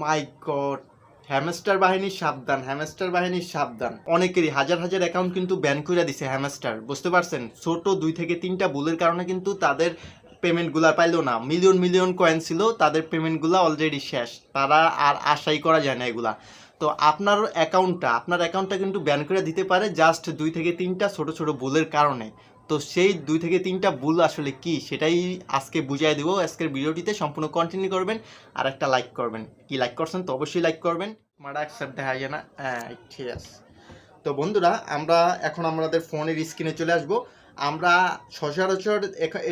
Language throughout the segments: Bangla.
মাই গড হ্যামস্টার বাহিনী সাবধান হ্যামস্টার বাহিনী সাবধান। অনেকেরই হাজার হাজার অ্যাকাউন্ট কিন্তু ব্যান করে দিছে হ্যামস্টার বুঝতে পারছেন? ছোট দুই থেকে তিনটা ভুলের কারণে কিন্তু তাদের পেমেন্টগুলো পাইলো না। মিলিয়ন মিলিয়ন কয়েন ছিল, তাদের পেমেন্টগুলো অলরেডি শেষ। তারা আর আশাই করা যায় না এগুলা। তো আপনার অ্যাকাউন্টটা আপনার অ্যাকাউন্টটা কিন্তু ব্যান করে দিতে পারে জাস্ট দুই থেকে তিনটা ছোট ছোট ভুলের কারণে। তো সেই দুই থেকে তিনটা ভুল আসলে কি সেটাই আজকে বুঝাই দেবো। আজকের ভিডিওটিতে সম্পূর্ণ কন্টিনিউ করবেন আর একটা লাইক করবেন। কি লাইক করছেন? তো অবশ্যই লাইক করবেন। মারা অ্যাকসেপ্ট দেখা যায় না। হ্যাঁ ঠিক আছে। তো বন্ধুরা, আমরা এখন আমাদের ফোনের স্ক্রিনে চলে আসব। আমরা সচরাচর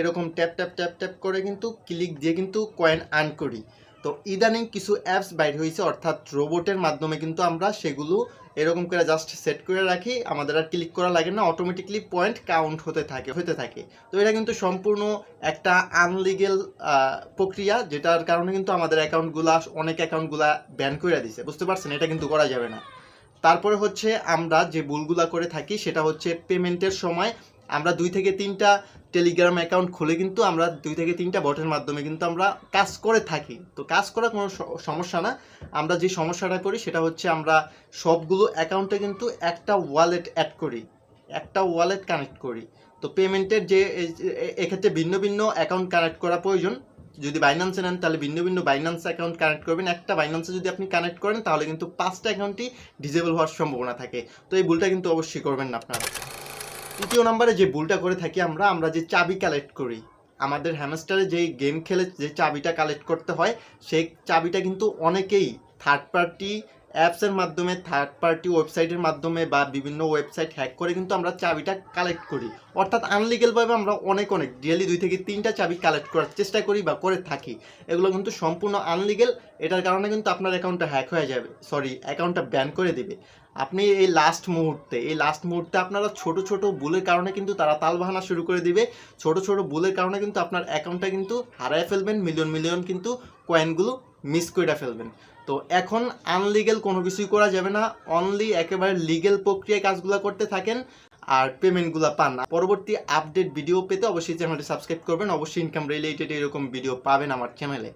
এরকম ট্যাপ ট্যাপ ট্যাপ ট্যাপ করে কিন্তু ক্লিক দিয়ে কিন্তু কয়েন আর্ন করি। তো ইদানিং কিছু অ্যাপস বাইর হয়েছে, অর্থাৎ রোবটের মাধ্যমে কিন্তু আমরা সেগুলো এরকম করে জাস্ট সেট করে রাখি, আমাদের আর ক্লিক করা লাগে না অটোমেটিকলি পয়েন্ট কাউন্ট হতে থাকে হতে থাকে। তো এটা কিন্তু সম্পূর্ণ একটা আনলিগেল প্রক্রিয়া, যেটার কারণে কিন্তু আমাদের অ্যাকাউন্টগুলা অনেক অ্যাকাউন্টগুলা ব্যান করে দিছে, বুঝতে পারছেন? এটা কিন্তু করা যাবে না। তারপরে হচ্ছে আমরা যে ভুলগুলা করে থাকি, সেটা হচ্ছে পেমেন্টের সময় আমরা দুই থেকে তিনটা টেলিগ্রাম অ্যাকাউন্ট খুলে কিন্তু আমরা দুই থেকে তিনটা বটের মাধ্যমে কিন্তু আমরা কাজ করে থাকি। তো কাজ করা কোনো সমস্যা না। আমরা যে সমস্যাটা করি সেটা হচ্ছে আমরা সবগুলো অ্যাকাউন্টে কিন্তু একটা ওয়ালেট অ্যাড করি, একটা ওয়ালেট কানেক্ট করি। তো পেমেন্টের যে এক্ষেত্রে ভিন্ন ভিন্ন অ্যাকাউন্ট কানেক্ট করা প্রয়োজন। যদি বাইন্যান্সে নেন তাহলে ভিন্ন ভিন্ন বাইন্যান্স অ্যাকাউন্ট কানেক্ট করবেন। একটা বাইন্যান্সে যদি আপনি কানেক্ট করেন তাহলে কিন্তু পাঁচটা অ্যাকাউন্টই ডিজেবল হওয়ার সম্ভাবনা থাকে। তো এই ভুলটা কিন্তু অবশ্যই করবেন না আপনারা। তৃতীয় নম্বরে যে ভুলটা করে থাকি আমরা আমরা যে চাবি কালেক্ট করি, আমাদের হ্যামস্টারে যে গেম খেলে যে চাবিটা কালেক্ট করতে হয়, সেই চাবিটা কিন্তু অনেকেই থার্ড পার্টি অ্যাপসের মাধ্যমে থার্ড পার্টি ওয়েবসাইটের মাধ্যমে বা বিভিন্ন ওয়েবসাইট হ্যাক করে কিন্তু আমরা চাবিটা কালেক্ট করি। অর্থাৎ আনলিগেলভাবে আমরা অনেক অনেক ডেলি দুই থেকে তিনটা চাবি কালেক্ট করার চেষ্টা করি বা করে থাকি। এগুলো কিন্তু সম্পূর্ণ আনলিগেল এটার কারণে কিন্তু আপনার অ্যাকাউন্টটা হ্যাক হয়ে যাবে সরি অ্যাকাউন্টটা ব্যান করে দেবে। আপনি এই লাস্ট মুহূর্তে, এই লাস্ট মুহূর্তে আপনারা ছোট ছোট ভুলের কারণে কিন্তু তারা তালবাহানা শুরু করে দিবে। ছোট ছোট ভুলের কারণে কিন্তু আপনার অ্যাকাউন্টটা কিন্তু হারায় ফেলবেন মিলিয়ন মিলিয়ন কিন্তু কয়েনগুলো মিস করে ফেলবেন। তো এখন আনলিগেল কোনো কিছুই করা যাবে না। অনলি একেবারে লিগেল প্রক্রিয়ায় কাজগুলো করতে থাকেন আর পেমেন্টগুলো পান। না পরবর্তী আপডেট ভিডিও পেতে অবশ্যই চ্যানেলটি সাবস্ক্রাইব করবেন। অবশ্যই ইনকাম রিলেটেড এরকম ভিডিও পাবেন আমার চ্যানেলে